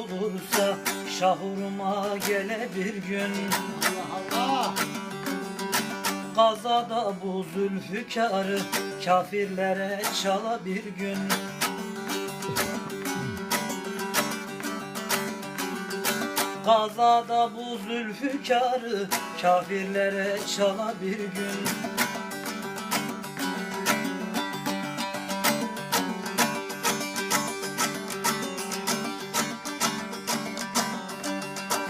olsa şahuruma gele bir gün Allah Allah. Gazada bu zülfükarı kafirlere çala bir gün Gazada bu zülfükarı kafirlere çala bir gün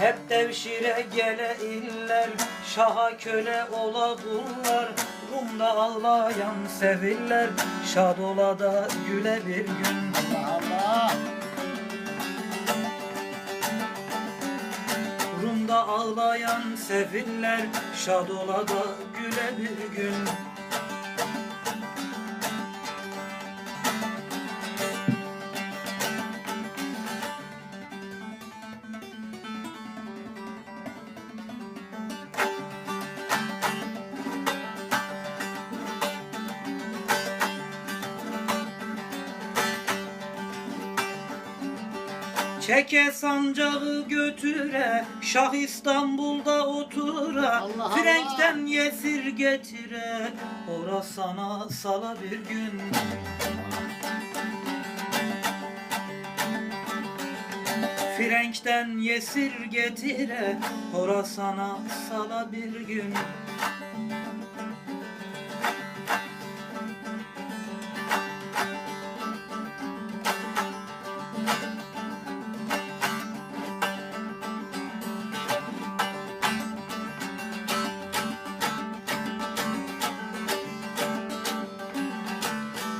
Hep devşire gele iller Şaha köle ola bunlar Rumda ağlayan seviller Şad ola da güle bir gün Allah Allah. Rumda ağlayan seviller Şad ola da güle bir gün Çeke sancağı götüre Şah İstanbul'da otura Allah. Frenk'ten yesir getire Ora sana sala bir gün. Frenk'ten yesir getire Ora sana sala bir gün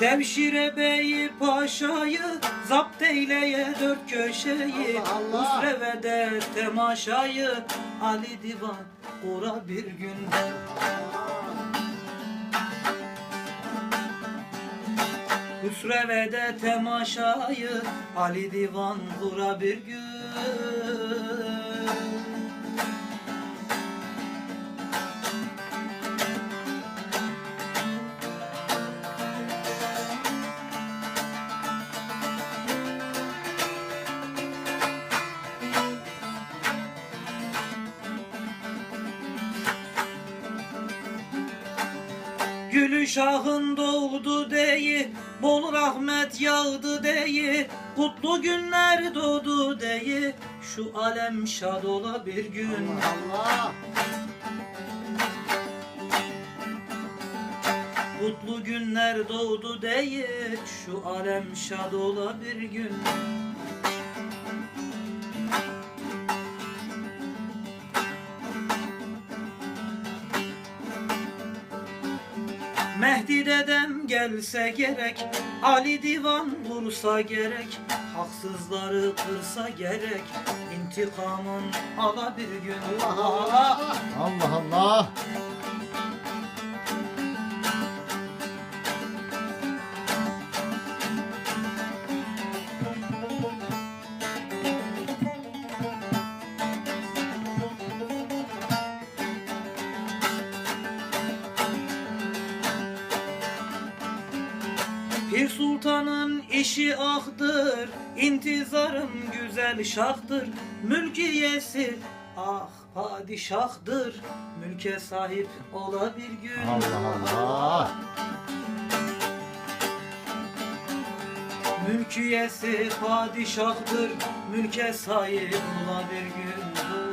Devşire beyi paşayı Zapt eyleye dört köşeyi Allah Allah. Usre ve de temaşayı Ali Divan kura bir gün Hüsre ve de temaşayı Ali Divan kura bir gün Gülü şahın doğdu deyi Bol rahmet yağdı deyi Kutlu günler doğdu deyi. Şu alem şad ola bir gün. Allah. Kutlu günler doğdu deyi Şu alem şad ola bir gün Mehdi dedem gelse gerek Ali divan vursa gerek Haksızları kırsa gerek İntikamın ala bir gün Allah Allah. Allah Pir sultanın işi ahdır, intizarım güzel şahtır, mülkiyesi ah padişahtır, mülke sahip ola bir gün. Allah Allah. Mülkiyesi padişahtır, mülke sahip ola bir gün.